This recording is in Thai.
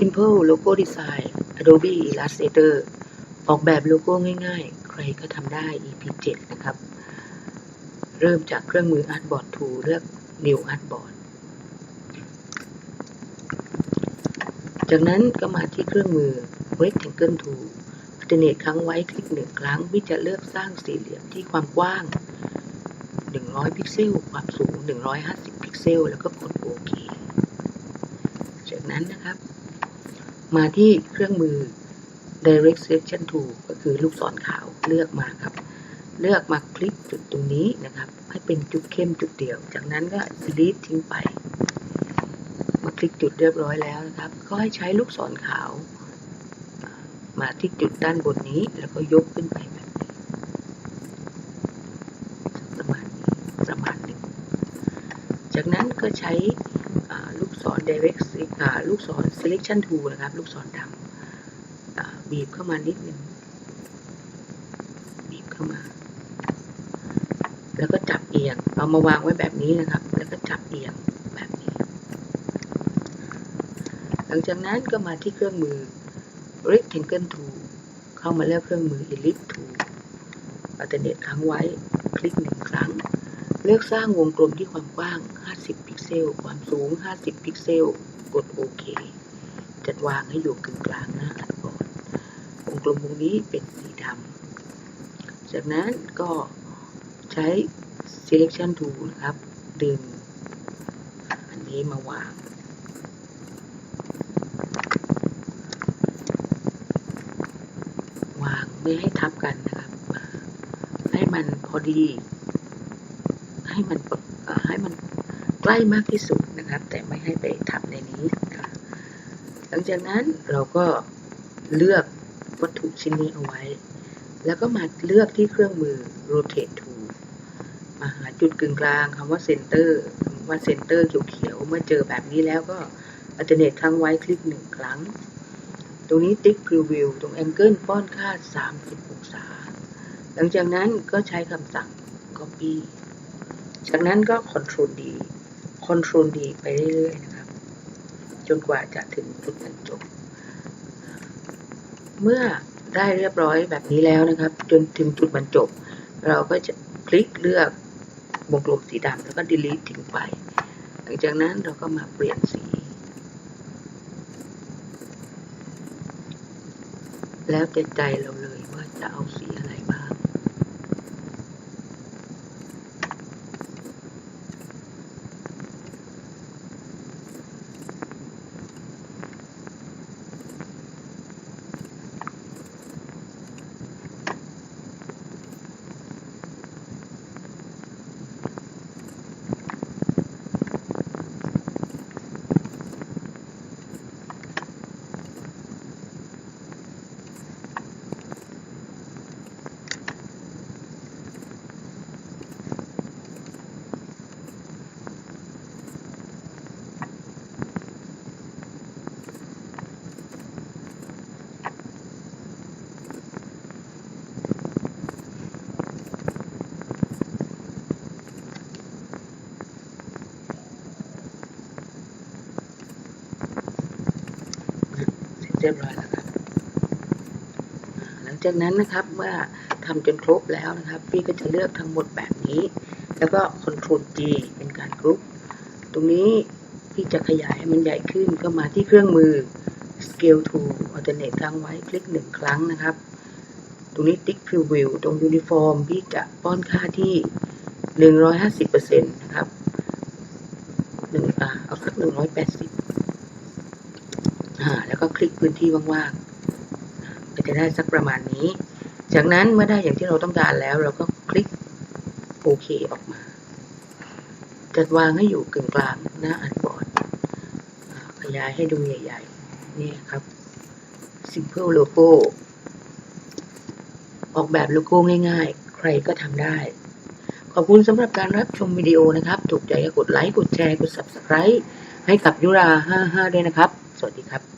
Simple Logo Design Adobe Illustrator ออกแบบโลโก้ง่ายๆ ใครก็ทำได้ EP 7 นะครับ เริ่มจากเครื่องมือ Artboard Tool เลือก New Artboard จากนั้นก็มาที่เครื่องมือ Rectangle Tool อัลเนทครั้งไว้คลิกหนึ่งครั้งวิจะเลือกสร้างสี่เหลี่ยมที่ความกว้าง 100 พิกเซล ความสูง 150 พิกเซล แล้วก็กดโอเค จากนั้นนะครับ มาที่เครื่องมือ Direct Selection Tool ก็คือลูกศรขาวเลือกมาครับ เลือกมาคลิกจุดตรงนี้นะครับ ให้เป็นจุดเข้มจุดเดียว จากนั้นก็ delete ทิ้งไป มาคลิกจุดเรียบร้อยแล้วนะครับ ก็ให้ใช้ลูกศรขาว มาที่จุดด้านบนนี้ แล้วก็ยกขึ้นไปแบบนี้ ประมาณนี้ประมาณหนึ่งจากนั้นก็ใช้ ศร direct select อ่าลูกศร selection tool นะครับ ลูกศรดำบีบเข้ามานิดนึงบีบเข้ามา แล้วก็จับเอียง เอามาวางไว้แบบนี้นะครับ แล้วก็จับเอียงแบบนี้ หลังจากนั้นก็มาที่เครื่องมือ rectangle tool เข้ามาเลือกเครื่องมือ ellipse tool อัลเทอร์เนทค้างไว้ คลิกหนึ่งครั้ง เลือกสร้างวงกลมที่ความกว้าง 50 พิกเซล ความสูง 50 พิกเซล กดโอเค จัดวางให้อยู่กึ่งกลางหน้าอันบอร์ดวงกลมวงนี้เป็นสีดำ จากนั้นก็ใช้ selection tool นะครับ ดึง อันนี้มาวางวางไม่ให้ทับกันนะครับ ให้มันพอดี ให้มันให้มันใกล้มากที่สุดนะครับ แต่ไม่ให้ไปทับในนี้นะหลังจากนั้นเราก็เลือกวัตถุชิ้นนี้เอาไว้ แล้วก็มาเลือกที่เครื่องมือ rotate tool มาหาจุดกึ่งกลางคำว่า center คำว่า center เขียวๆเมื่อเจอแบบนี้แล้วก็ alternate ครั้งไว้คลิกหนึ่งครั้ง ตรงนี้ติ๊ก preview ตรง angle ป้อนค่า 30 องศา หลังจากนั้นก็ใช้คำสั่ง copy จากนั้นก็ control D control D ไปเรื่อยๆนะครับ จนกว่าจะถึงจุดบรรจบ เมื่อได้เรียบร้อยแบบนี้แล้วนะครับ จนถึงจุดบรรจบ เราก็จะคลิกเลือกวงกลมสีดำแล้วก็ delete ทิ้งไป หลังจากนั้นเราก็มาเปลี่ยนสี แล้วแต่ใจเราเลยว่าจะเอาสีอะไร เรียบร้อยแล้วครับหลังจากนั้นนะครับเมื่อทำจนครบแล้วนะครับ พี่ก็จะเลือกทั้งหมดแบบนี้ แล้วก็ Ctrl G เป็นการกรุ๊ป ตรงนี้พี่จะขยายให้มันใหญ่ขึ้นก็มาที่เครื่องมือ Scale to Alternate ค้างไว้คลิกหนึ่งครั้งนะครับ ตรงนี้ติ๊ก Preview ตรง Uniform พี่จะป้อนค่าที่ 150%นะครับหนึ่งอ่าเอาสัก180อ่า แล้วก็คลิกพื้นที่ว่างๆอ่าก็จะได้สักประมาณนี้ จากนั้นเมื่อได้อย่างที่เราต้องการแล้ว เราก็คลิกโอเคออกมา จัดวางให้อยู่กึ่งกลางหน้าอันบอร์ดขยายให้ดูใหญ่ๆ นี่ครับ Simple Logo ออกแบบโลโก้ง่าย ๆ ใครก็ทำได้ ขอบคุณสำหรับการรับชมวิดีโอนะครับ ถูกใจก็กดไลค์ กดแชร์ กด Subscribe ให้กับยุรา55ด้วยนะครับ สวัสดีครับ